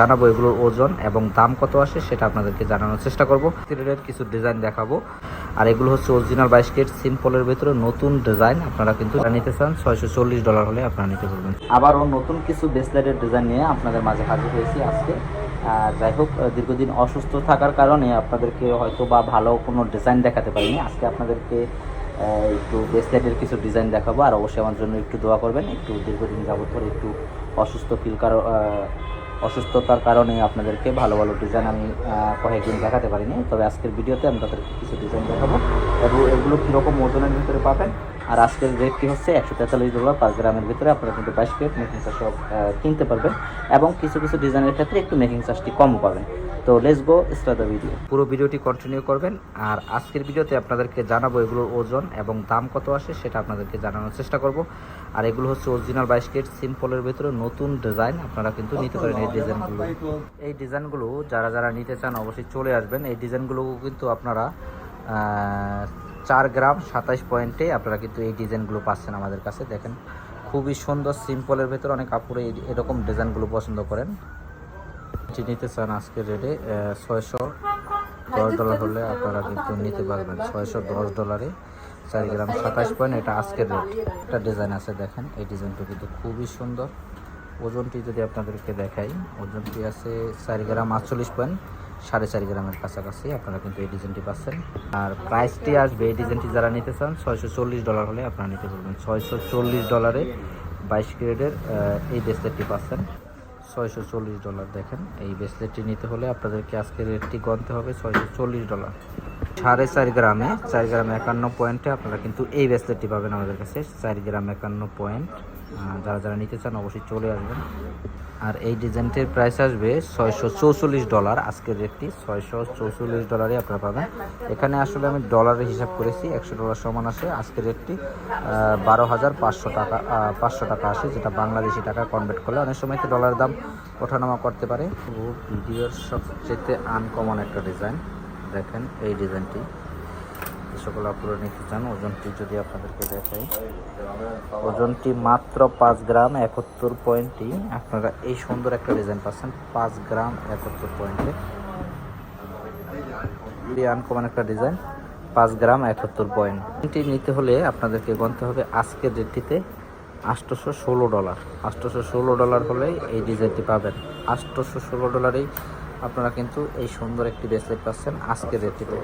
জানাব এগুলোর ওজন এবং দাম কত আসে সেটা আপনাদেরকে জানানোর চেষ্টা করব। রেটের কিছু ডিজাইন দেখাবো। আর এগুলো হচ্ছে অরিজিনাল বাইশ কেট সিম্পলের ভেতরে নতুন ডিজাইন আপনারা কিন্তু নিতে চান, ছয়শো চল্লিশ ডলার হলে আপনারা নিতে পারবেন। আবারও নতুন কিছু ব্রেসলেটের ডিজাইন নিয়ে আপনাদের মাঝে হাজির হয়েছি আজকে। যাই হোক দীর্ঘদিন অসুস্থ থাকার কারণে আপনাদেরকে হয়তো বা ভালো কোনো ডিজাইন দেখাতে পারিনি। আজকে আপনাদেরকে একটু ব্রেসলেটের কিছু ডিজাইন দেখাবো। আর অবশ্যই আমার জন্য একটু দোয়া করবেন। একটু দীর্ঘদিন যাবত একটু অসুস্থ ফিল কারও অসুস্থতার কারণে আপনাদেরকে ভালো ভালো ডিজাইন আমি কয়েকদিন দেখাতে পারিনি। তবে আজকের ভিডিওতে আমি তাদেরকে কিছু ডিজাইন দেখাবো। এবং এগুলো কীরকম ওজনের ভিতরে পাবেন? আর আজকের রেটটি হচ্ছে? একশো তেতাল্লিশ ডলার পাঁচ গ্রামের ভিতরে আপনারা কিন্তু বাইশ প্লেট মেকিং চার্জ কিনতে পারবেন। এবং কিছু কিছু ডিজাইনের ক্ষেত্রে একটু মেকিং চার্জটি কম পাবেন। তো let's go start the video পুরো ভিডিওটি কন্টিনিউ করবেন, আর আজকের ভিডিওতে আপনাদেরকে জানাব এগুলোর ওজন এবং দাম কত আসে সেটা আপনাদেরকে জানানোর চেষ্টা করব। আর এগুলো হচ্ছে অরিজিনাল বাইশ কেট সিম্পলের ভেতরে নতুন ডিজাইন আপনারা কিন্তু নিতে পারেন এই ডিজাইনগুলো এই ডিজাইনগুলো যারা যারা নিতে চান অবশ্যই চলে আসবেন। এই ডিজাইনগুলো কিন্তু আপনারা চার গ্রাম সাতাইশ পয়েন্টে আপনারা কিন্তু এই ডিজাইনগুলো পাচ্ছেন আমাদের কাছে। দেখেন, খুবই সুন্দর সিম্পলের ভেতরে অনেক কাপড়ে এরকম ডিজাইনগুলো পছন্দ করেন। এটি নিতে চান আজকের রেটে ছয়শো দশ ডলার হলে আপনারা কিন্তু নিতে পারবেন। ছয়শো দশ ডলারে চার গ্রাম সাতাশ পয়েন্ট, এটা আজকের রেট একটা ডিজাইন আছে দেখেন, এই ডিজাইনটা কিন্তু খুবই সুন্দর। ওজনটি যদি আপনাদেরকে দেখাই, ওজনটি আছে চার গ্রাম আটচল্লিশ পয়েন্ট, সাড়ে চার গ্রামের কাছাকাছি, আপনারা কিন্তু এই ডিজাইনটি পাচ্ছেন। আর প্রাইসটি আসবে, এই ডিজাইনটি যারা নিতে চান, ছয়শো চল্লিশ ডলার হলে আপনারা নিতে পারবেন। ছয়শো চল্লিশ ডলারে বাইশ গ্রেডের এই ব্রেসলেটটি পাচ্ছেন। ছয়শো চল্লিশ ডলার দেখেন। এই ব্রেসলেটটি নিতে হলে আপনাদেরকে আজকে রেটটি গণতে হবে, ছয়শো চল্লিশ ডলার। সাড়ে চার গ্রামে, চার গ্রাম একান্ন পয়েন্টে আপনারা কিন্তু এই ব্রেসলেটটি পাবেন আমাদের কাছে, চার গ্রাম একান্ন পয়েন্ট। যারা যারা নিতে চান অবশ্যই চলে আসবেন। আর এই ডিজাইনটির প্রাইস আসবে ছয়শো চৌচল্লিশ ডলার আজকের রেটটি ছয়শো চৌচল্লিশ ডলারে আপনারা পাবেন। এখানে আসলে আমি ডলারের হিসাব করেছি, একশো ডলার সমান আসে আজকের রেটটি বারো হাজার পাঁচশো টাকা পাঁচশো টাকা আসে, যেটা বাংলাদেশি টাকা কনভার্ট করলে অনেক সময় তো ডলার দাম ওঠানামা করতে পুরো। ভিডিওর সবচেয়ে আনকমন একটা ডিজাইন দেখেন এই ডিজাইনটি সকল আপনারা নিতে চান, ওজনটি যদি আপনাদেরকে দেখাই। ওজনটি মাত্র পাঁচ গ্রাম একাত্তর পয়েন্টই আপনারা এই সুন্দর একটা ডিজাইন পাচ্ছেন, পাঁচ গ্রাম একাত্তর পয়েন্টে খুবই আনকমন একটা ডিজাইন পাঁচ গ্রাম একাত্তর পয়েন্ট এটি নিতে হলে আপনাদেরকে গণতে হবে আজকের রেটটিতে আটশোশো ষোলো ডলার আটশোশো ষোলো ডলার হলে এই ডিজাইনটি পাবেন। আটশোশো ষোলো ডলারেই আপনারা কিন্তু এই সুন্দর একটি ব্রেসলেট পাচ্ছেন আজকের রেটটিতে